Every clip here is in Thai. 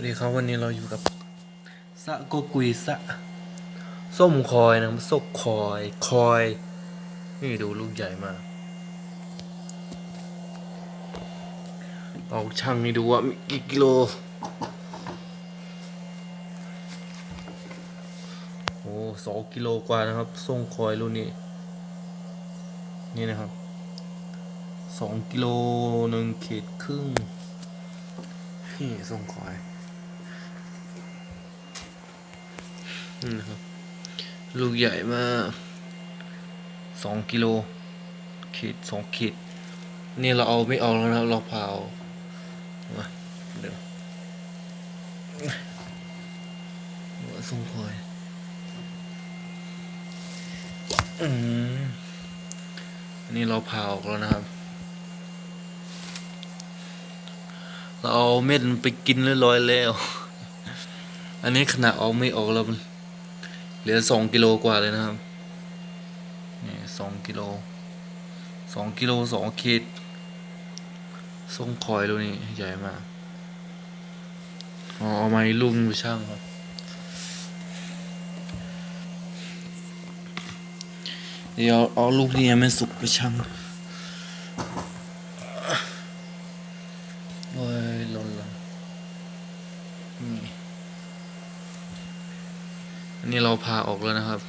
วัสดีครับวันนี้เราอยู่กับสะโกกุยสะส้มคอยนะครับส้มคอยคอย นี่ดูลูกใหญ่มากเอาช่างนี่ดูว่ามีกี่กิโลโอ้สองกิโลกว่านะครับส้มคอยรุ่นนี้ นี่นะครับสองกิโลหนึ่งขีดครึ่งนี่ส่งคอย นะครับลูกใหญ่มากสองกิโลขีดสองขีดนี่เราเอาไม่เอาแล้วนะเราเผามาเดี๋ยวหัวส่งคอยอืมนนี้เราเผาออกแล้วนะครับ เราเอาเม็ดไปกินเรียบร้อยแล้ว อันนี้ขนาดเอาไม่ออกแล้วมัน เหลือสองกิโลกว่าเลยนะครับนี่สองกิโลสองกิโลสองขีดส่งคอยลูนี่ใหญ่มากอ๋อเอาไม้ลูกหนึ่งไปช่างครับ เดี๋ยวเอาลูกนี้ไม่สุกไปช่าง โอ้ยหล่นละนี่ อันนี้เราพาออกแล้วนะครับ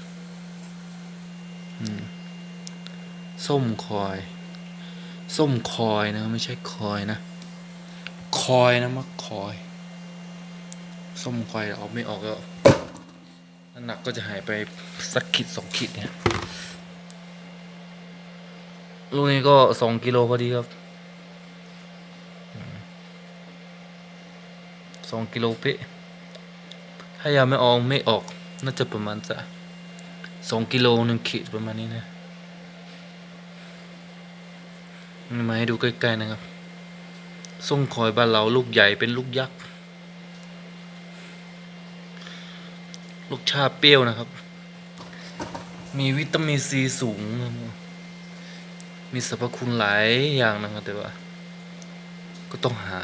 ส้มคอย ส้มคอยนะ ไม่ใช่คอยนะ คอยนะมักคอย ส้มคอยเอาไม่ออกแล้วน้ำหนักก็จะหายไปสักขีดสองขีดเนี่ยลูกนี้ก็สองกิโลพอดีครับสองกิโลเป๊ะถ้ายังไม่ออกไม่ออก น่าจะประมาณจะสองกิโลหนึ่งขีดประมาณนี้นะมาให้ดูใกล้ๆนะครับส่งคอยบ้านเราลูกใหญ่เป็นลูกยักษ์ ลูกชาเปรี้ยวนะครับ มีวิตามินซีสูง มีสรรพคุณหลายอย่างนะครับแต่ว่า ก็ต้องหา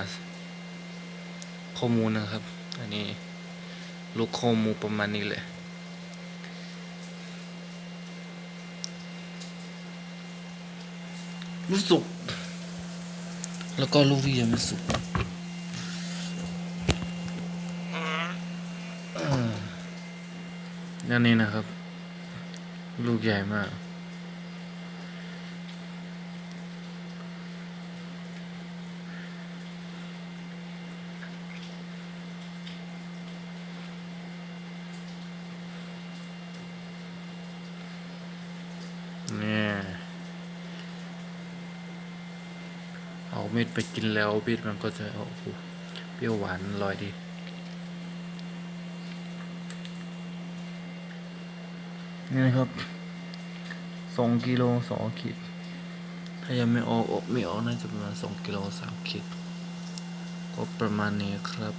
ข้อมูลนะครับ อันนี้ ลูกข้อมูลประมาณนี้เลยลูกสุก แล้วก็ลูกที่ยังไม่สุกอ่านั่นนี่นะครับ ลูกใหญ่มาก เนี่ยเอาเม็ดไปกินแล้วเม็ดมันก็จะโอ้โหเปรี้ยวหวานอร่อยดีนี่นะครับสองกิโลสองขีด ถ้ายังไม่ออกออกไม่ออกน่าจะประมาณสองกิโลสามขีดก็ประมาณนี้ครับ